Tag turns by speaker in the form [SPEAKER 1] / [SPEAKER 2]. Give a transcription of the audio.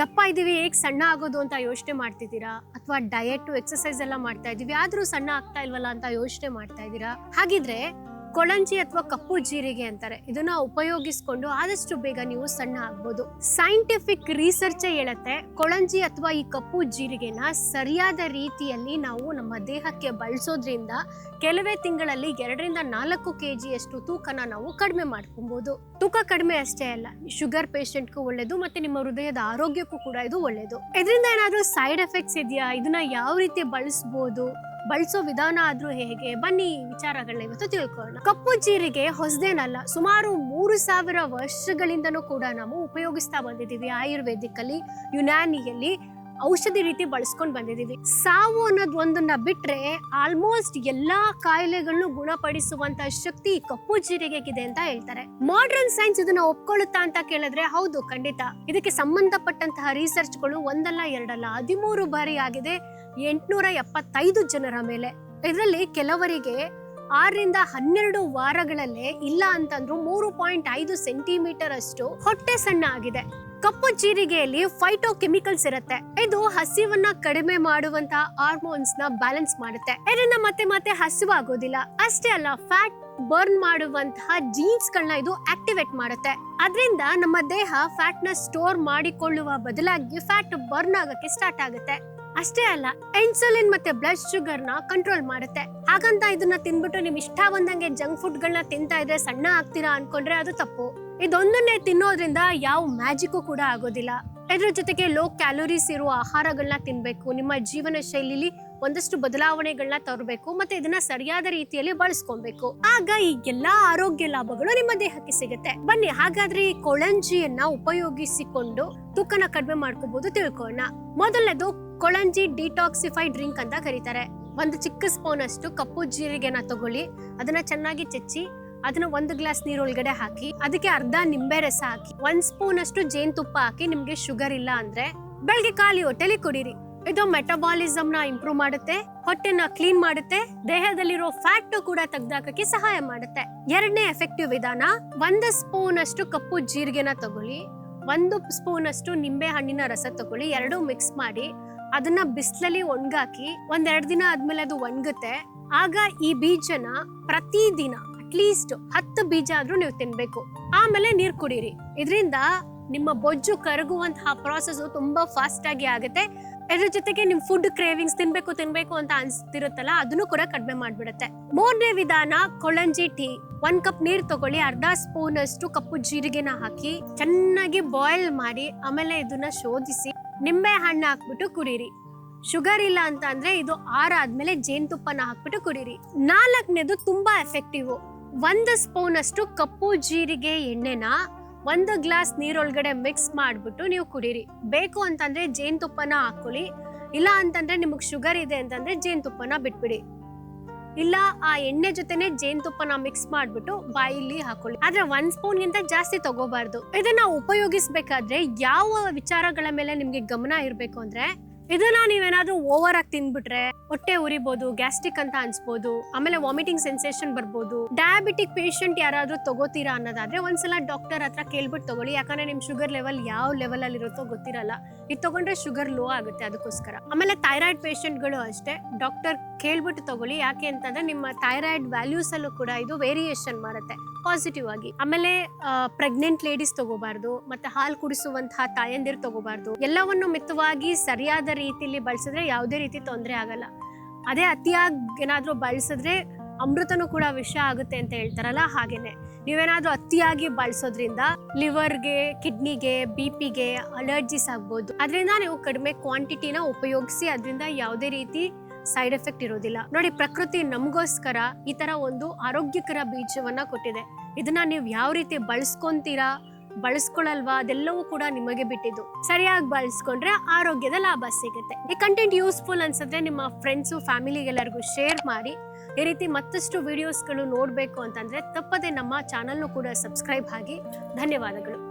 [SPEAKER 1] ದಪ್ಪ ಇದ್ದೀವಿ, ಹೇಗೆ ಸಣ್ಣ ಆಗೋದು ಅಂತ ಯೋಚನೆ ಮಾಡ್ತಿದ್ದೀರಾ? ಅಥವಾ ಡಯಟ್ ಎಕ್ಸಸೈಸ್ ಎಲ್ಲ ಮಾಡ್ತಾ ಇದ್ದೀವಿ, ಆದರೂ ಸಣ್ಣ ಆಗ್ತಾ ಇಲ್ವಲ್ಲ ಅಂತ ಯೋಚನೆ ಮಾಡ್ತಾ ಇದ್ದೀರಾ? ಹಾಗಿದ್ರೆ ಕೊಳಂಜಿ ಅಥವಾ ಕಪ್ಪು ಜೀರಿಗೆ ಅಂತಾರೆ. ಇದನ್ನ ಉಪಯೋಗಿಸ್ಕೊಂಡು ಆದಷ್ಟು ಬೇಗ ನೀವು ಸಣ್ಣ ಆಗ್ಬೋದು. ಸೈಂಟಿಫಿಕ್ ರಿಸರ್ಚ್ ಹೇಳುತ್ತೆ, ಕೊಳಂಜಿ ಅಥವಾ ಈ ಕಪ್ಪು ಜೀರಿಗೆನ ಸರಿಯಾದ ರೀತಿಯಲ್ಲಿ ನಾವು ನಮ್ಮ ದೇಹಕ್ಕೆ ಬಳಸೋದ್ರಿಂದ ಕೆಲವೇ ತಿಂಗಳಲ್ಲಿ ಎರಡರಿಂದ ನಾಲ್ಕು ಕೆ ಜಿಯಷ್ಟು ತೂಕನ ನಾವು ಕಡಿಮೆ ಮಾಡ್ಕೊಬಹುದು ತೂಕ ಕಡಿಮೆ ಅಷ್ಟೇ ಅಲ್ಲ, ಶುಗರ್ ಪೇಷಂಟ್ಗೂ ಒಳ್ಳೇದು ಮತ್ತೆ ನಿಮ್ಮ ಹೃದಯದ ಆರೋಗ್ಯಕ್ಕೂ ಕೂಡ ಇದು ಒಳ್ಳೇದು. ಇದರಿಂದ ಏನಾದರೂ ಸೈಡ್ ಎಫೆಕ್ಟ್ಸ್ ಇದೆಯಾ? ಇದನ್ನ ಯಾವ ರೀತಿ ಬಳಸ್ಬೋದು? ಬಳಸೋ ವಿಧಾನ ಆದ್ರೂ ಹೇಗೆ? ಬನ್ನಿ ವಿಚಾರಗಳನ್ನ ಇವತ್ತು ತಿಳ್ಕೊಳ್ಳೋಣ. ಕಪ್ಪು ಜೀರಿಗೆ ಹೊಸದೇನಲ್ಲ, ಸುಮಾರು ಮೂರು ಸಾವಿರ ವರ್ಷಗಳಿಂದನೂ ಕೂಡ ನಾವು ಉಪಯೋಗಿಸ್ತಾ ಬಂದಿದ್ದೀವಿ ಆಯುರ್ವೇದಿಕ್ ಅಲ್ಲಿ ಯುನಾನಿಯಲ್ಲಿ ಔಷಧಿ ರೀತಿ ಬಳಸ್ಕೊಂಡು ಬಂದಿದ್ದೀವಿ. ಸಾವು ಅನ್ನೋದು ಒಂದನ್ನ ಬಿಟ್ರೆ ಆಲ್ಮೋಸ್ಟ್ ಎಲ್ಲಾ ಕಾಯಿಲೆಗಳನ್ನು ಗುಣಪಡಿಸುವಂತ ಶಕ್ತಿ ಕಪ್ಪು ಜೀರಿಗೆ ಜೀರಿಗೆಗಿದೆ ಅಂತ ಹೇಳ್ತಾರೆ. ಮಾಡರ್ನ್ ಸೈನ್ಸ್ ಇದನ್ನ ಒಪ್ಕೊಳ್ಳುತ್ತಾ ಅಂತ ಕೇಳಿದ್ರೆ ಹೌದು, ಖಂಡಿತ. ಇದಕ್ಕೆ ಸಂಬಂಧಪಟ್ಟಂತಹ ರಿಸರ್ಚ್ಗಳು ಒಂದಲ್ಲ ಎರಡಲ್ಲ, ಹದಿಮೂರು ಬಾರಿ ಆಗಿದೆ. ಎಂಟುನೂರ ಎಪ್ಪತ್ತೈದು ಜನರ ಮೇಲೆ. ಇದರಲ್ಲಿ ಕೆಲವರಿಗೆ ಆರರಿಂದ ಹನ್ನೆರಡು ವಾರಗಳಲ್ಲೇ ಇಲ್ಲ ಅಂತಂದ್ರು ಮೂರು ಪಾಯಿಂಟ್ ಐದು ಸೆಂಟಿಮೀಟರ್ ಅಷ್ಟು ಹೊಟ್ಟೆ ಸಣ್ಣ ಆಗಿದೆ. ಕಪ್ಪು ಜೀರಿಗೆಯಲ್ಲಿ ಫೈಟೋ ಕೆಮಿಕಲ್ಸ್ ಇರುತ್ತೆ. ಇದು ಹಸಿವನ್ನ ಕಡಿಮೆ ಮಾಡುವಂತ ಹಾರ್ಮೋನ್ಸ್ನ ಬ್ಯಾಲೆನ್ಸ್ ಮಾಡುತ್ತೆ. ಇದರಿಂದ ಮತ್ತೆ ಮತ್ತೆ ಹಸಿವಾಗೋದಿಲ್ಲ. ಅಷ್ಟೇ ಅಲ್ಲ ಫ್ಯಾಟ್ ಬರ್ನ್ ಮಾಡುವಂತಹ ಜೀನ್ಸ್ ಗಳನ್ನ ಇದು ಆಕ್ಟಿವೇಟ್ ಮಾಡುತ್ತೆ. ಅದರಿಂದ ನಮ್ಮ ದೇಹ ಫ್ಯಾಟ್ನ ಸ್ಟೋರ್ ಮಾಡಿಕೊಳ್ಳುವ ಬದಲಾಗಿ ಫ್ಯಾಟ್ ಬರ್ನ್ ಆಗಕ್ಕೆ ಸ್ಟಾರ್ಟ್ ಆಗುತ್ತೆ. ಅಷ್ಟೇ ಅಲ್ಲ ಇನ್ಸುಲಿನ್ ಮತ್ತೆ ಬ್ಲಡ್ ಶುಗರ್ನ ಕಂಟ್ರೋಲ್ ಮಾಡುತ್ತೆ. ಹಾಗಂತ ಇದನ್ನ ತಿನ್ಬಿಟ್ಟು ನಿಮ್ ಇಷ್ಟ ಬಂದಂಗೆ ಜಂಕ್ ಫುಡ್ ಗಳನ್ನ ತಿಂತಾ ಇದ್ರೆ ಸಣ್ಣ ಆಗ್ತೀರಾ ಅನ್ಕೊಂಡ್ರೆ ಅದು ತಪ್ಪು. ಇದೊಂದನ್ನೇ ತಿನ್ನೋದ್ರಿಂದ ಯಾವ ಮ್ಯಾಜಿಕ್ ಕೂಡ ಆಗೋದಿಲ್ಲ. ಇದ್ರ ಜೊತೆಗೆ ಲೋ ಕ್ಯಾಲೋರೀಸ್ ಇರುವ ಆಹಾರಗಳನ್ನ ತಿನ್ಬೇಕು, ನಿಮ್ಮ ಜೀವನ ಶೈಲಿಲಿ ಒಂದಷ್ಟು ಬದಲಾವಣೆಗಳನ್ನ ತರಬೇಕು, ಮತ್ತೆ ಇದನ್ನ ಸರಿಯಾದ ರೀತಿಯಲ್ಲಿ ಬಳಸ್ಕೊಬೇಕು. ಆಗ ಈ ಎಲ್ಲಾ ಆರೋಗ್ಯ ಲಾಭಗಳು ನಿಮ್ಮ ದೇಹಕ್ಕೆ ಸಿಗುತ್ತೆ. ಬನ್ನಿ, ಹಾಗಾದ್ರೆ ಈ ಕೊಳಂಜಿಯನ್ನ ಉಪಯೋಗಿಸಿಕೊಂಡು ತೂಕನ ಕಡಿಮೆ ಮಾಡ್ಕೋಬಹುದು ತಿಳ್ಕೊಳ್ಳೋಣ. ಮೊದಲನೇದು ಕೊಳಂಜಿ ಡಿಟಾಕ್ಸಿಫೈ ಡ್ರಿಂಕ್ ಅಂತ ಕರೀತಾರೆ. ಒಂದು ಚಿಕ್ಕ ಸ್ಪೂನ್ ಅಷ್ಟು ಕಪ್ಪು ಜೀರಿಗೆನ ತಗೊಳ್ಳಿ, ಅದನ್ನ ಚೆನ್ನಾಗಿ ಚೆಚ್ಚಿ, ಅದನ್ನ ಒಂದು ಗ್ಲಾಸ್ ನೀರೊಳಗಡೆ ಹಾಕಿ, ಅದಕ್ಕೆ ಅರ್ಧ ನಿಂಬೆ ರಸ ಹಾಕಿ, ಒಂದ್ ಸ್ಪೂನ್ ಅಷ್ಟು ಜೇನುತುಪ್ಪ ಹಾಕಿ ನಿಮ್ಗೆ ಶುಗರ್ ಇಲ್ಲ ಅಂದ್ರೆ ಬೆಳಗ್ಗೆ ಖಾಲಿ ಹೊಟ್ಟೆಲಿ ಕುಡೀರಿ. ಇದು ಮೆಟಬಾಲಿಸಮ್ನ ಇಂಪ್ರೂವ್ ಮಾಡುತ್ತೆ, ಹೊಟ್ಟೆನ ಕ್ಲೀನ್ ಮಾಡುತ್ತೆ, ದೇಹದಲ್ಲಿರೋ ಫ್ಯಾಟ್ ಕೂಡ ತೆಗ್ದಾಕಕ್ಕೆ ಸಹಾಯ ಮಾಡುತ್ತೆ. ಎರಡನೇ ಎಫೆಕ್ಟಿವ್ ವಿಧಾನ, ಒಂದು ಸ್ಪೂನ್ ಅಷ್ಟು ಕಪ್ಪು ಜೀರಿಗೆನ ತಗೊಳ್ಳಿ, ಒಂದು ಸ್ಪೂನ್ ಅಷ್ಟು ನಿಂಬೆ ಹಣ್ಣಿನ ರಸ ತಗೊಳ್ಳಿ, ಎರಡು ಮಿಕ್ಸ್ ಮಾಡಿ ಅದನ್ನ ಬಿಸಿಲಲ್ಲಿ ಒಣಗಾಕಿ ಒಂದೆರಡು ದಿನ ಆದ್ಮೇಲೆ ಅದು ಒಣಗುತ್ತೆ. ಆಗ ಈ ಬೀಜನ ಪ್ರತಿದಿನ ಅಟ್ಲೀಸ್ಟ್ ಹತ್ತು ಬೀಜ ಆದ್ರೂ ನೀವು ತಿನ್ಬೇಕು. ಆಮೇಲೆ ನೀರ್ ಕುಡೀರಿ. ಇದರಿಂದ ನಿಮ್ಮ ಬೊಜ್ಜು ಕರಗುವಂತಹ ಪ್ರಾಸೆಸ್ ತುಂಬಾ ಫಾಸ್ಟ್ ಆಗಿ ಆಗುತ್ತೆ. ಇದ್ರ ಜೊತೆಗೆ ನಿಮ್ ಫುಡ್ ಕ್ರೇವಿಂಗ್ಸ್ ತಿನ್ಬೇಕು ತಿನ್ಬೇಕು ಅಂತ ಅನ್ಸ್ತಿರುತ್ತಲ್ಲ, ಅದನ್ನು ಕೂಡ ಕಡಿಮೆ ಮಾಡ್ಬಿಡುತ್ತೆ. ಮೂರನೇ ವಿಧಾನ ಕೊಳಂಜಿ ಟೀ. ಒಂದ್ ಕಪ್ ನೀರ್ ತಗೊಳ್ಳಿ, ಅರ್ಧ ಸ್ಪೂನ್ ಅಷ್ಟು ಕಪ್ಪು ಜೀರಿಗೆನ ಹಾಕಿ ಚೆನ್ನಾಗಿ ಬಾಯ್ಲ್ ಮಾಡಿ, ಆಮೇಲೆ ಇದನ್ನ ಶೋಧಿಸಿ ನಿಂಬೆ ಹಣ್ಣು ಹಾಕ್ಬಿಟ್ಟು ಕುಡೀರಿ. ಶುಗರ್ ಇಲ್ಲ ಅಂತ ಅಂದ್ರೆ ಇದು ಆರಾದ್ಮೇಲೆ ಜೇನುತುಪ್ಪನ ಹಾಕ್ಬಿಟ್ಟು ಕುಡೀರಿ. ನಾಲ್ಕನೇದು ತುಂಬಾ ಎಫೆಕ್ಟಿವ್ ಒಂದು ಸ್ಪೂನ್ ಅಷ್ಟು ಕಪ್ಪು ಜೀರಿಗೆ ಎಣ್ಣೆನ ಒಂದು ಗ್ಲಾಸ್ ನೀರೊಳಗಡೆ ಮಿಕ್ಸ್ ಮಾಡಿಬಿಟ್ಟು ನೀವು ಕುಡೀರಿ. ಬೇಕು ಅಂತಂದ್ರೆ ಜೇನುತುಪ್ಪನ ಹಾಕೊಳ್ಳಿ ಇಲ್ಲ ಅಂತಂದ್ರೆ ನಿಮಗೆ ಶುಗರ್ ಇದೆ ಅಂತಂದ್ರೆ ಜೇನುತುಪ್ಪನ ಬಿಟ್ಬಿಡಿ. ಇಲ್ಲ, ಆ ಎಣ್ಣೆ ಜೊತೆನೆ ಜೇನುತುಪ್ಪನ ಮಿಕ್ಸ್ ಮಾಡ್ಬಿಟ್ಟು ಬಾಯಿಲಿ ಹಾಕೊಳ್ಳಿ. ಆದ್ರೆ ಒಂದ್ ಸ್ಪೂನ್ ಗಿಂತ ಜಾಸ್ತಿ ತಗೋಬಾರ್ದು. ಇದನ್ನ ಉಪಯೋಗಿಸ್ಬೇಕಾದ್ರೆ ಯಾವ ವಿಚಾರಗಳ ಮೇಲೆ ನಿಮ್ಗೆ ಗಮನ ಇರಬೇಕು ಅಂದ್ರೆ ಇದನ್ನ ನೀವೇನಾದ್ರೂ ಓವರ್ ಆಗಿ ತಿನ್ಬಿಟ್ರೆ ಹೊಟ್ಟೆ ಉರಿಬಹುದು ಗ್ಯಾಸ್ಟ್ರಿಕ್ ಅಂತ ಅನ್ಸ್ಬೋದು, ಆಮೇಲೆ ವಾಮಿಟಿಂಗ್ ಸೆನ್ಸೇಷನ್ ಬರ್ಬೋದು ಡಯಾಬಿಟಿಕ್ ಪೇಷಂಟ್ ಯಾರಾದ್ರೂ ತಗೋತೀರಾ ಅನ್ನೋದಾದ್ರೆ ಒಂದ್ಸಲ ಡಾಕ್ಟರ್ ಹತ್ರ ಕೇಳ್ಬಿಟ್ಟು ತಗೊಳ್ಳಿ. ಯಾಕಂದ್ರೆ ನಿಮ್ ಶುಗರ್ ಲೆವೆಲ್ ಯಾವ ಲೆವೆಲ್ ಅಲ್ಲಿ ಇರುತ್ತೋ ಗೊತ್ತಿರಲ್ಲ. ಇದು ತಗೊಂಡ್ರೆ ಶುಗರ್ ಲೋ ಆಗುತ್ತೆ ಅದಕ್ಕೋಸ್ಕರ. ಆಮೇಲೆ ಥೈರಾಯ್ಡ್ ಪೇಷಂಟ್ಗಳು ಅಷ್ಟೇ ಡಾಕ್ಟರ್ ಕೇಳ್ಬಿಟ್ಟು ತಗೊಳ್ಳಿ. ಯಾಕೆ ಅಂತಂದ್ರೆ ನಿಮ್ಮ ಥೈರಾಯ್ಡ್ ವ್ಯಾಲ್ಯೂಸ್ ಅಲ್ಲೂ ಕೂಡ ಇದು ವೇರಿಯೇಷನ್ ಮಾಡುತ್ತೆ. ಪಾಸಿಟಿವ್ ಆಗಿ. ಆಮೇಲೆ ಪ್ರೆಗ್ನೆಂಟ್ ಲೇಡೀಸ್ ತಗೋಬಾರ್ದು, ಮತ್ತೆ ಹಾಲು ಕುಡಿಸುವಂತಹ ತಾಯಂದಿರು ತಗೋಬಾರ್ದು, ಎಲ್ಲವನ್ನು ಮಿತವಾಗಿ ಸರಿಯಾದ ರೀತಿಯಲ್ಲಿ ಬಳಸಿದ್ರೆ ಯಾವುದೇ ರೀತಿ ತೊಂದರೆ ಆಗಲ್ಲ. ಅದೇ ಅತಿಯಾಗಿ ಏನಾದ್ರೂ ಬಳಸಿದ್ರೆ ಅಮೃತನೂ ಕೂಡ ವಿಷ ಆಗುತ್ತೆ ಅಂತ ಹೇಳ್ತಾರಲ್ಲ ಹಾಗೇನೆ. ನೀವೇನಾದ್ರೂ ಅತಿಯಾಗಿ ಬಳಸೋದ್ರಿಂದ ಲಿವರ್ಗೆ, ಕಿಡ್ನಿಗೆ ಬಿ ಪಿಗೆ ಅಲರ್ಜಿಸ್ ಆಗ್ಬೋದು. ಅದರಿಂದ ನೀವು ಕಡಿಮೆ ಕ್ವಾಂಟಿಟಿನ ಉಪಯೋಗಿಸಿ, ಅದರಿಂದ ಯಾವುದೇ ರೀತಿ ಸೈಡ್ ಎಫೆಕ್ಟ್ ಇರೋದಿಲ್ಲ. ನೋಡಿ, ಪ್ರಕೃತಿ ನಮಗೋಸ್ಕರ ಈ ತರ ಒಂದು ಆರೋಗ್ಯಕರ ಬೀಜವನ್ನ ಕೊಟ್ಟಿದೆ. ಇದನ್ನ ನೀವು ಯಾವ ರೀತಿ ಬಳಸ್ಕೊಂತೀರಾ, ಬಳಸ್ಕೊಳಲ್ವಾ, ಅದೆಲ್ಲವೂ ಕೂಡ ನಿಮಗೆ ಬಿಟ್ಟಿದ್ದು. ಸರಿಯಾಗಿ ಬಳಸ್ಕೊಂಡ್ರೆ ಆರೋಗ್ಯದ ಲಾಭ ಸಿಗುತ್ತೆ. ಈ ಕಂಟೆಂಟ್ ಯೂಸ್ಫುಲ್ ಅನ್ಸಿದ್ರೆ ನಿಮ್ಮ ಫ್ರೆಂಡ್ಸು ಫ್ಯಾಮಿಲಿಗೆಲ್ಲರಿಗೂ ಶೇರ್ ಮಾಡಿ. ಈ ರೀತಿ ಮತ್ತಷ್ಟು ವಿಡಿಯೋಸ್ಗಳು ನೋಡಬೇಕು ಅಂತಂದ್ರೆ ತಪ್ಪದೆ ನಮ್ಮ ಚಾನಲ್ನು ಕೂಡ ಸಬ್ಸ್ಕ್ರೈಬ್ ಆಗಿ. ಧನ್ಯವಾದಗಳು.